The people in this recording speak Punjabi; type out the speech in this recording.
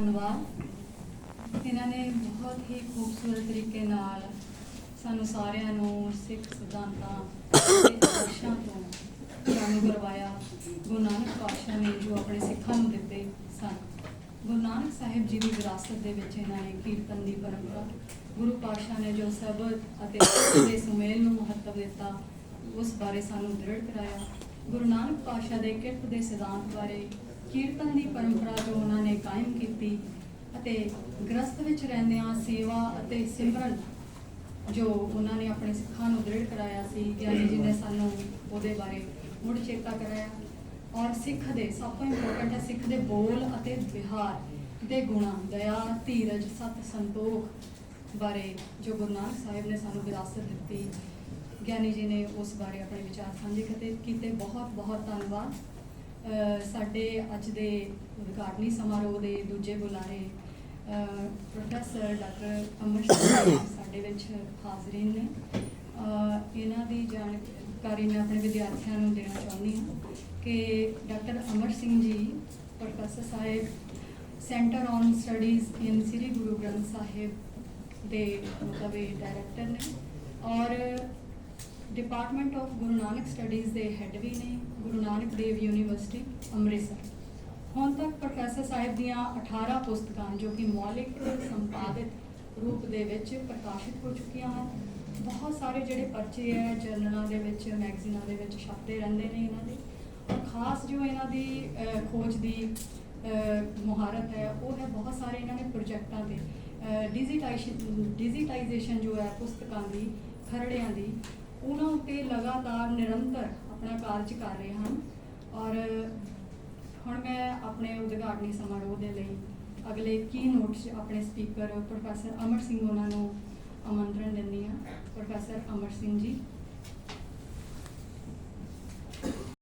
ਧੰਨਵਾਦ। ਇਹਨਾਂ ਨੇ ਬਹੁਤ ਹੀ ਖੂਬਸੂਰਤ ਤਰੀਕੇ ਨਾਲ ਸਾਨੂੰ ਸਾਰਿਆਂ ਨੂੰ ਸਿੱਖ ਸਿਧਾਂਤਾਂ ਤੇ ਆਦਰਸ਼ਾਂ ਤੋਂ ਜਾਣੂ ਕਰਵਾਇਆ। ਗੁਰੂ ਨਾਨਕ ਪਾਤਸ਼ਾਹ ਨੇ ਜੋ ਆਪਣੇ ਸਿੱਖਾਂ ਨੂੰ ਦਿੱਤੇ ਸਨ। ਗੁਰੂ ਨਾਨਕ ਸਾਹਿਬ ਜੀ ਦੀ ਵਿਰਾਸਤ ਦੇ ਵਿੱਚ ਇਹਨਾਂ ਨੇ ਕੀਰਤਨ ਦੀ ਪਰੰਪਰਾ, ਗੁਰੂ ਪਾਤਸ਼ਾਹ ਨੇ ਜੋ ਸ਼ਬਦ ਅਤੇ ਦੇ ਸੁਮੇਲ ਨੂੰ ਮਹੱਤਵ ਦਿੱਤਾ, ਉਸ ਬਾਰੇ ਸਾਨੂੰ ਦ੍ਰਿੜ ਕਰਾਇਆ। ਗੁਰੂ ਨਾਨਕ ਪਾਤਸ਼ਾਹ ਦੇ ਕਿਰਤ ਦੇ ਸਿਧਾਂਤ ਬਾਰੇ ਕੀਰਤਨ ਦੀ ਪਰੰਪਰਾ ਜੋ ਉਹਨਾਂ ਨੇ ਕਾਇਮ ਕੀਤੀ ਅਤੇ ਗ੍ਰਸਥ ਵਿੱਚ ਰਹਿੰਦਿਆਂ ਸੇਵਾ ਅਤੇ ਸਿਮਰਨ ਜੋ ਉਹਨਾਂ ਨੇ ਆਪਣੇ ਸਿੱਖਾਂ ਨੂੰ ਦ੍ਰਿੜ ਕਰਾਇਆ ਸੀ ਗਿਆਨੀ ਜੀ ਨੇ ਸਾਨੂੰ ਉਹਦੇ ਬਾਰੇ ਮੁੜ ਚੇਤਾ ਕਰਾਇਆ। ਔਰ ਸਿੱਖ ਦੇ, ਸਭ ਤੋਂ ਇੰਪੋਰਟੈਂਟ ਹੈ ਸਿੱਖ ਦੇ ਬੋਲ ਅਤੇ ਵਿਹਾਰ ਦੇ ਗੁਣਾਂ, ਦਇਆ, ਧੀਰਜ, ਸਤ ਸੰਤੋਖ ਬਾਰੇ ਜੋ ਗੁਰੂ ਨਾਨਕ ਸਾਹਿਬ ਨੇ ਸਾਨੂੰ ਵਿਰਾਸਤ ਦਿੱਤੀ। ਗਿਆਨੀ ਜੀ ਨੇ ਉਸ ਬਾਰੇ ਆਪਣੇ ਵਿਚਾਰ ਸਾਂਝੇ ਕੀਤੇ। ਬਹੁਤ ਬਹੁਤ ਧੰਨਵਾਦ। ਸਾਡੇ ਅੱਜ ਦੇ ਉਦਘਾਟਨੀ ਸਮਾਰੋਹ ਦੇ ਦੂਜੇ ਬੁਲਾਰੇ ਪ੍ਰੋਫੈਸਰ ਡਾਕਟਰ ਅਮਰ ਸਿੰਘ ਸਾਡੇ ਵਿੱਚ ਹਾਜ਼ਰੀਨ ਨੇ। ਇਹਨਾਂ ਦੀ ਜਾਣਕਾਰੀ ਮੈਂ ਆਪਣੇ ਵਿਦਿਆਰਥੀਆਂ ਨੂੰ ਦੇਣਾ ਚਾਹੁੰਦੀ ਹਾਂ ਕਿ doctor Amar Singh ji, professor Sahib, centre on studies in Sri Guru Granth Sahib ਦੇ ਮਤਲਬ ਇਹ ਡਾਇਰੈਕਟਰ ਨੇ or department of Guru Nanak studies ਦੇ ਹੈੱਡ ਵੀ ਨੇ ਗੁਰੂ ਨਾਨਕ ਦੇਵ ਯੂਨੀਵਰਸਿਟੀ ਅੰਮ੍ਰਿਤਸਰ। ਹੁਣ ਤੱਕ ਪ੍ਰੋਫੈਸਰ ਸਾਹਿਬ ਦੀਆਂ 18 ਪੁਸਤਕਾਂ ਜੋ ਕਿ ਮੌਲਿਕ, ਸੰਪਾਦਿਤ ਰੂਪ ਦੇ ਵਿੱਚ ਪ੍ਰਕਾਸ਼ਿਤ ਹੋ ਚੁੱਕੀਆਂ ਹਨ, ਬਹੁਤ ਸਾਰੇ ਜਿਹੜੇ ਪਰਚੇ ਹੈ, ਜਰਨਲਾਂ ਦੇ ਵਿੱਚ, ਮੈਗਜ਼ੀਨਾਂ ਦੇ ਵਿੱਚ ਛਪਦੇ ਰਹਿੰਦੇ ਨੇ ਇਹਨਾਂ ਦੇ। ਔਰ ਖਾਸ ਜੋ ਇਹਨਾਂ ਦੀ ਖੋਜ ਦੀ ਮੁਹਾਰਤ ਹੈ, ਉਹ ਹੈ ਬਹੁਤ ਸਾਰੇ ਇਹਨਾਂ ਨੇ ਪ੍ਰੋਜੈਕਟਾਂ ਤੇ। ਡਿਜੀਟਾਈਜੇਸ਼ਨ ਡਿਜੀਟਾਈਜੇਸ਼ਨ ਜੋ ਹੈ ਪੁਸਤਕਾਂ ਦੀ, ਖਰੜਿਆਂ ਦੀ ਉਹਨਾਂ ਉੱਤੇ ਲਗਾਤਾਰ ਨਿਰੰਤਰ ਆਪਣਾ ਕਾਰਜ ਕਰ ਰਹੇ ਹਨ। ਔਰ ਹੁਣ ਮੈਂ ਆਪਣੇ ਉਦਘਾਟਨੀ ਸਮਾਰੋਹ ਦੇ ਲਈ ਅਗਲੇ ਕੀ ਨੋਟਸ ਆਪਣੇ ਸਪੀਕਰ ਪ੍ਰੋਫੈਸਰ ਅਮਰ ਸਿੰਘ ਉਹਨਾਂ ਨੂੰ ਆਮੰਤਰਣ ਦਿੰਦੀ ਹਾਂ। ਪ੍ਰੋਫੈਸਰ ਅਮਰ ਸਿੰਘ ਜੀ